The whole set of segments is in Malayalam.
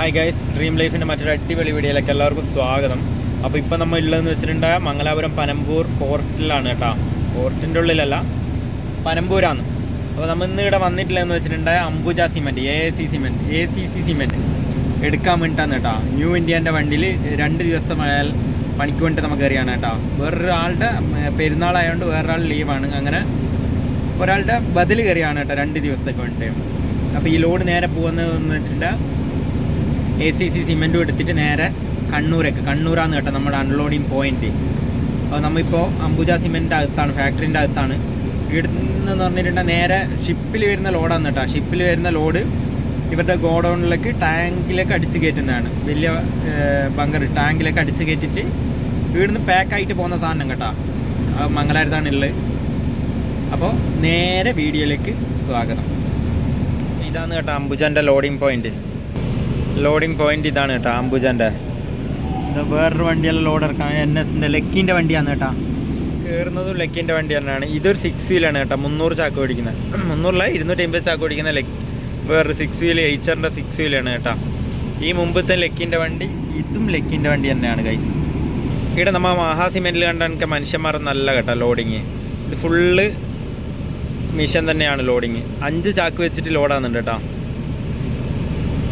ഹായ് ഗൈസ് ഡ്രീം ലൈഫിന്റെ മറ്റൊരു അടിപൊളി വീഡിയോയിലേക്ക് എല്ലാവർക്കും സ്വാഗതം. അപ്പോൾ ഇപ്പോൾ നമ്മൾ ഉള്ളതെന്ന് വെച്ചിട്ടുണ്ടെങ്കിൽ മംഗലാപുരം പനമ്പൂർ പോർട്ടിലാണ് കേട്ടോ. പോർട്ടിന്റെ ഉള്ളിലല്ല പനമ്പൂരാണ്. അപ്പോൾ നമ്മൾ ഇന്ന് ഇവിടെ വന്നിട്ടില്ലെന്ന് വെച്ചിട്ടുണ്ടെങ്കിൽ Ambuja cement A C cement A C C cement എടുക്കാൻ വേണ്ടിയിട്ടാണ് കേട്ടോ. ന്യൂ ഇന്ത്യേന്റെ വണ്ടിയിൽ രണ്ട് ദിവസത്തെ മഴ പണിക്ക് വേണ്ടി നമുക്ക് കയറിയാണ് കേട്ടോ. വേറൊരാളുടെ പെരുന്നാളായതുകൊണ്ട് വേറൊരാൾ ലീവാണ് അങ്ങനെ ഒരാളുടെ ബദൽ കയറിയാണ് കേട്ടോ രണ്ട് ദിവസത്തേക്ക് വേണ്ടിയിട്ട്. അപ്പോൾ ഈ ലോഡ് നേരെ പോകുന്നതെന്ന് വെച്ചിട്ടുണ്ടെങ്കിൽ എ സി സി സിമെന്റും എടുത്തിട്ട് നേരെ കണ്ണൂരേക്ക്. കണ്ണൂരാന്ന് കേട്ടോ നമ്മുടെ അൺലോഡിങ് പോയിന്റ് അപ്പോൾ നമ്മളിപ്പോൾ അംബുജ സിമെന്റിന്റെ അകത്താണ് ഫാക്ടറിന്റെ അകത്താണ്. ഇവിടുന്ന് പറഞ്ഞിട്ടുണ്ടെങ്കിൽ നേരെ ഷിപ്പിൽ വരുന്ന ലോഡാണ് കേട്ടോ. ഷിപ്പിൽ വരുന്ന ലോഡ് ഇവരുടെ ഗോഡൗണിലേക്ക് ടാങ്കിലേക്ക് അടിച്ച് കയറ്റുന്നതാണ്. വലിയ ബങ്കർ ടാങ്കിലേക്ക് അടിച്ച് കയറ്റിയിട്ട് ഇവിടുന്ന് പാക്കായിട്ട് പോകുന്ന സാധനം കേട്ടോ. മംഗലാരത്താണ് ഉള്ളത്. അപ്പോൾ നേരെ വീഡിയോയിലേക്ക് സ്വാഗതം. ഇതാണ് കേട്ടോ അംബുജന്റെ ലോഡിങ് പോയിന്റ് ലോഡിങ് പോയിന്റ് ഇതാണ് കേട്ടോ അംബുജന്റെ ഇത് വേറൊരു വണ്ടിയെല്ലാം ലോഡ് ഇറക്കാൻ. എൻ എസിന്റെ ലക്കിന്റെ വണ്ടിയാണ് കേട്ടോ. കയറുന്നതും ലക്കിന്റെ വണ്ടി തന്നെയാണ്. ഇതൊരു സിക്സ് വീലാണ് കേട്ടോ മുന്നൂറ് ചാക്ക് ഓടിക്കുന്നത്. മുന്നൂറില്ല ഇരുന്നൂറ്റി അമ്പത് ചാക്ക് ഓടിക്കുന്ന ലക്ക് വേറൊരു സിക്സ് വീൽ എയ്ച്ചറിന്റെ സിക്സ് വീലാണ് കേട്ടോ. ഈ മുമ്പത്തെ ലക്കിന്റെ വണ്ടി ഇതും ലക്കിന്റെ വണ്ടി തന്നെയാണ് കൈസ് ഇവിടെ നമ്മൾ മഹാ സിമെന്റിൽ കണ്ട എനിക്ക് മനുഷ്യന്മാർ നല്ല കേട്ടോ ലോഡിങ്. ഇത് ഫുള്ള് മിഷൻ തന്നെയാണ് ലോഡിങ്. അഞ്ച് ചാക്ക് വെച്ചിട്ട് ലോഡാകുന്നുണ്ട് കേട്ടോ.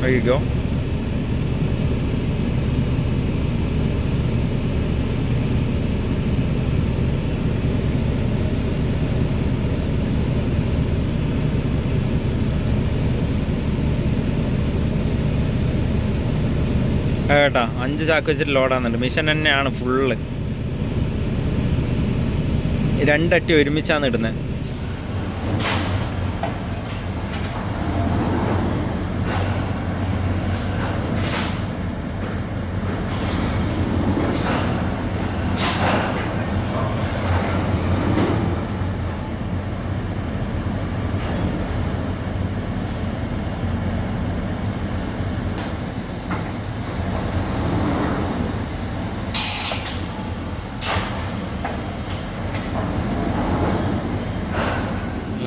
ഒഴിക്കോ കേട്ടാ. അഞ്ച് ചാക്ക് വെച്ചിട്ട് ലോഡാകുന്നുണ്ട് മിഷൻ തന്നെയാണ് ഫുള്ള് രണ്ടട്ടി ഒരുമിച്ചാണ് ഇടുന്നത്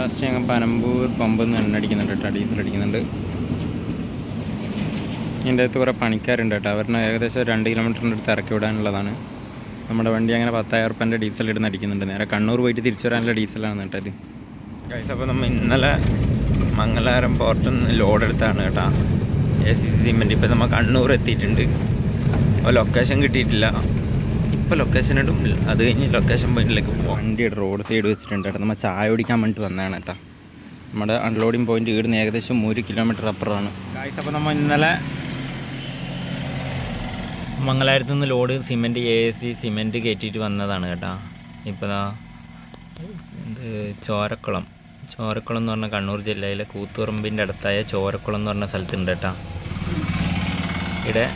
ലാസ്റ്റ് ഞങ്ങൾ പനമ്പൂർ പമ്പിൽ നിന്ന് എണ്ണ അടിക്കുന്നുണ്ട് കേട്ടോ ഡീസൽ അടിക്കുന്നുണ്ട്. എന്റെ അടുത്ത് കുറേ പണിക്കാരുണ്ട് കേട്ടോ. അവരുടെ ഏകദേശം രണ്ട് കിലോമീറ്ററിന്റെ അടുത്ത് ഇറക്കി വിടാനുള്ളതാണ്. നമ്മുടെ വണ്ടി അങ്ങനെ പത്തായിരം റുപ്യന്റെ ഡീസൽ ഇടുന്ന അടിക്കുന്നുണ്ട്. നേരെ കണ്ണൂർ പോയിട്ട് തിരിച്ചു വരാനുള്ള ഡീസലാണ് കേട്ടോ ഇത്. അപ്പോൾ നമ്മൾ ഇന്നലെ മംഗലാരം പോർട്ടിൽ നിന്ന് ലോഡ് എടുത്താണ് കേട്ടോ. എ സി സി സിമെന്റ് ഇപ്പോൾ നമ്മൾ കണ്ണൂർ എത്തിയിട്ടുണ്ട്. അപ്പോൾ ലൊക്കേഷൻ കിട്ടിയിട്ടില്ല. ഇപ്പോൾ ലൊക്കേഷൻ ഇടും. അത് കഴിഞ്ഞ് ലൊക്കേഷൻ പോയിന്റിലേക്ക് പോകും വണ്ടിയുടെ റോഡ് സൈഡ് വെച്ചിട്ടുണ്ട് കേട്ടോ. നമ്മൾ ചായ കുടിക്കാൻ വേണ്ടിയിട്ട് വന്നതാണ് കേട്ടോ. നമ്മുടെ അൺലോഡിങ് പോയിന്റ് ഇവിടുന്ന് ഏകദേശം ഒരു കിലോമീറ്റർ അപ്പുറമാണ്. അപ്പോൾ നമ്മൾ ഇന്നലെ മംഗലായിരത്തു നിന്ന് load cement A C cement കയറ്റിയിട്ട് വന്നതാണ് കേട്ടോ. ഇപ്പോൾ ദാ ഇത് ചോരക്കുളം. ചോരക്കുളം എന്ന് പറഞ്ഞ കണ്ണൂർ ജില്ലയിലെ കൂത്തുറമ്പിന്റെ അടുത്തായ ചോരക്കുളം എന്ന് പറഞ്ഞ സ്ഥലത്തുണ്ട് കേട്ടോ. ഇവിടെ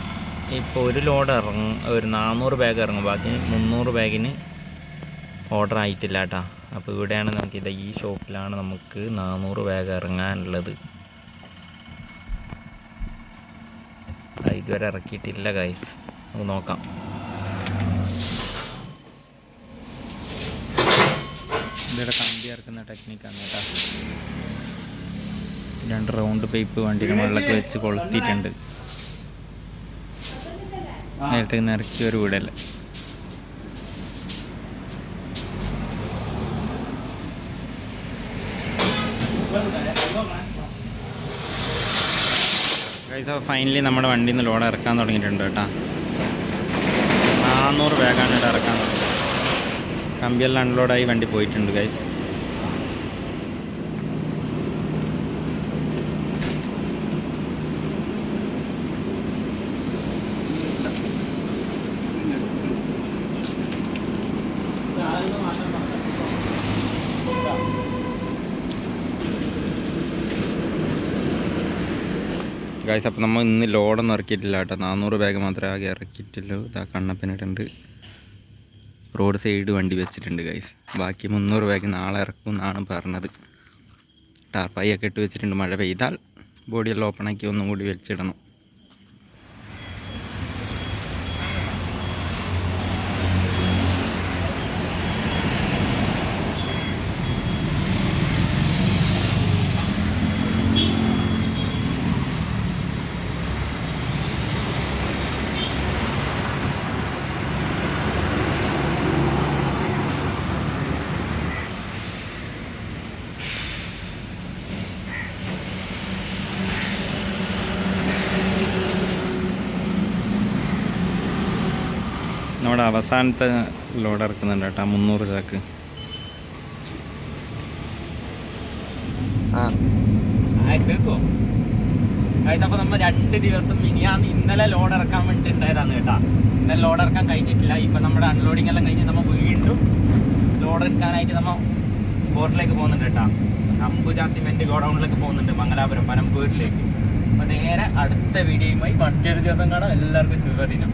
ഇപ്പോൾ ഒരു ലോഡ് ഇറങ്ങും ഒരു നാനൂറ് ബാഗ് ഇറങ്ങും. ബാക്കി മുന്നൂറ് ബാഗിന് ഓർഡർ ആയിട്ടില്ല കേട്ടോ അപ്പോൾ ഇവിടെയാണ് നമുക്ക് ഇത് ഈ ഷോപ്പിലാണ് നമുക്ക് നാനൂറ് ബാഗ് ഇറങ്ങാനുള്ളത്. ഇതുവരെ ഇറക്കിയിട്ടില്ല ഗൈസ് നമുക്ക് നോക്കാം. ഇതിവിടെ കമ്പി ഇറക്കുന്ന ടെക്നിക്കാണ് കേട്ടോ. രണ്ട് റൗണ്ട് പൈപ്പ് വണ്ടിയുടെ മുകളിലൊക്കെ വെച്ച് കൊളുത്തിയിട്ടുണ്ട്. നേരത്തെ നിറക്കി ഒരു വീടല്ലേ? ഫൈനലി നമ്മുടെ വണ്ടിയിൽ നിന്ന് ലോഡ് ഇറക്കാൻ തുടങ്ങിയിട്ടുണ്ട് കേട്ടോ. നാനൂറ് ബാഗാണ് ഇറക്കാൻ തുടങ്ങിയത്. കമ്പിയെല്ലാം അൺലോഡായി വണ്ടി പോയിട്ടുണ്ട് കൈ ഗായ്സ് അപ്പോൾ നമ്മൾ ഇന്ന് ലോഡൊന്നും ഇറക്കിയിട്ടില്ല കേട്ടോ. നാനൂറ് ബാഗ് മാത്രമേ ആകെ ഇറക്കിയിട്ടുള്ളൂ. ഇതാ കണ്ണപ്പനിട്ടുണ്ട് റോഡ് സൈഡ് വണ്ടി വെച്ചിട്ടുണ്ട് ഗൈസ് ബാക്കി മുന്നൂറ് ബാഗ് നാളെ ഇറക്കും എന്നാണ് പറഞ്ഞത്. ടാർപ്പായി ഒക്കെ ഇട്ട് വെച്ചിട്ടുണ്ട്. മഴ പെയ്താൽ ബോഡിയെല്ലാം ഓപ്പണാക്കി ഒന്നും കൂടി വെച്ചിടണം. നമ്മുടെ അവസാനത്തെ ലോഡ് ഇറക്കുന്നുണ്ട് കേട്ടോ മുന്നൂറ് ചാക്ക്. അപ്പോൾ നമ്മൾ രണ്ട് ദിവസം മിനിയാന്ന് ഇന്നലെ ലോഡ് ഇറക്കാൻ വേണ്ടിയിട്ടുണ്ടായതാണ് കേട്ടാ. ഇന്നലെ ലോഡ് ഇറക്കാൻ കഴിഞ്ഞിട്ടില്ല. ഇപ്പം നമ്മുടെ അൺലോഡിംഗ് എല്ലാം കഴിഞ്ഞ് നമ്മൾ വീണ്ടും ലോഡ് എടുക്കാനായിട്ട് നമ്മൾ പോർട്ടിലേക്ക് പോകുന്നുണ്ട് കേട്ടാ. അംബുജ സിമെന്റ് ഗോഡൗണിലേക്ക് പോകുന്നുണ്ട് മംഗലാപുരം പനമ്പൂരിലേക്ക്. അപ്പോൾ നേരെ അടുത്ത വീഡിയോയുമായി മറ്റൊരു ദിവസം കാണാം. എല്ലാവർക്കും ശുഭദിനം.